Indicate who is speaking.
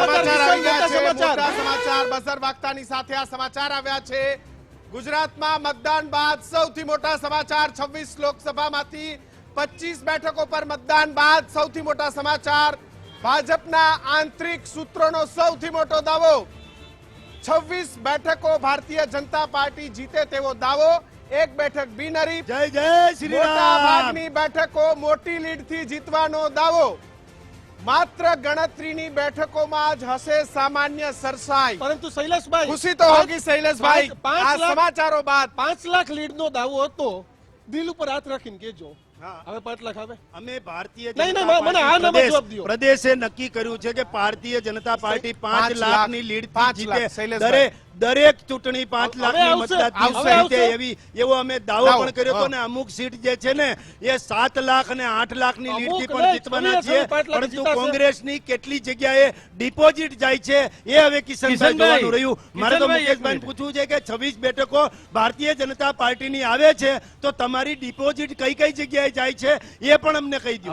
Speaker 1: સમાચાર આવી ગયા છે
Speaker 2: મોટા
Speaker 1: મોટા સમાચાર બઝર વાગતાની સાથે આ સમાચાર આવ્યા છે. ગુજરાતમાં મતદાન બાદ સૌથી મોટા સમાચાર 26 લોકસભામાંથી 25 બેઠકો પર મતદાન બાદ સૌથી મોટા સમાચાર. ભાજપના આંતરિક સૂત્રોનો સૌથી મોટો દાવો. 26 બેઠકો ભારતીય જનતા પાર્ટી જીતે તેવો દાવો. એક બેઠક બિનરી
Speaker 3: જય જય શ્રી રામ.
Speaker 1: ભાગની બેઠકો મોટી લીડથી જીતવાનો દાવો. માત્ર ગણતરીની બેઠકોમાં જ હશે સામાન્ય સરસાઈ.
Speaker 2: પરંતુ શૈલેષભાઈ
Speaker 1: ખુશી તો હોગી શૈલેષભાઈ.
Speaker 2: પાંચ-
Speaker 1: સમાચારો બાદ.
Speaker 2: પાંચ લાખ લીડ નો દાવો હતો. દિલ ઉપર હાથ રાખીને કેજો. હવે પાંચ લાખ આવે
Speaker 3: અમે ભારતીય
Speaker 2: નહીં, નહીં, મને આ
Speaker 3: નંબર
Speaker 2: જવાબ દો
Speaker 3: પ્રદેશે નક્કી કર્યું છે કે ભારતીય જનતા પાર્ટી
Speaker 1: પાંચ લાખ,
Speaker 3: ની લીડ જીતે.
Speaker 1: લાખ,
Speaker 3: દરેક દરેક ચૂંટણી પાંચ લાખની
Speaker 2: હવે
Speaker 3: એવી એવો અમે દાવો પણ કર્યો હતો ને અમુક સીટ જે છે ને એ સાત લાખ અને આઠ લાખની લીડથી પણ જીતવાના
Speaker 2: લાખ
Speaker 3: પરંતુ
Speaker 2: કોંગ્રેસ
Speaker 3: કોંગ્રેસની કેટલી જગ્યાએ ડિપોઝિટ જાય છે એ હવે કિશનભાઈ, જોવાનું રહ્યું. મારે તો મુકેશભાઈ પૂછવું છે કે છવ્વીસ બેઠકો ભારતીય જનતા પાર્ટી ની આવે છે તો તમારી ડિપોઝિટ કઈ કઈ જગ્યાએ જાય છે એ પણ અમને કહી દો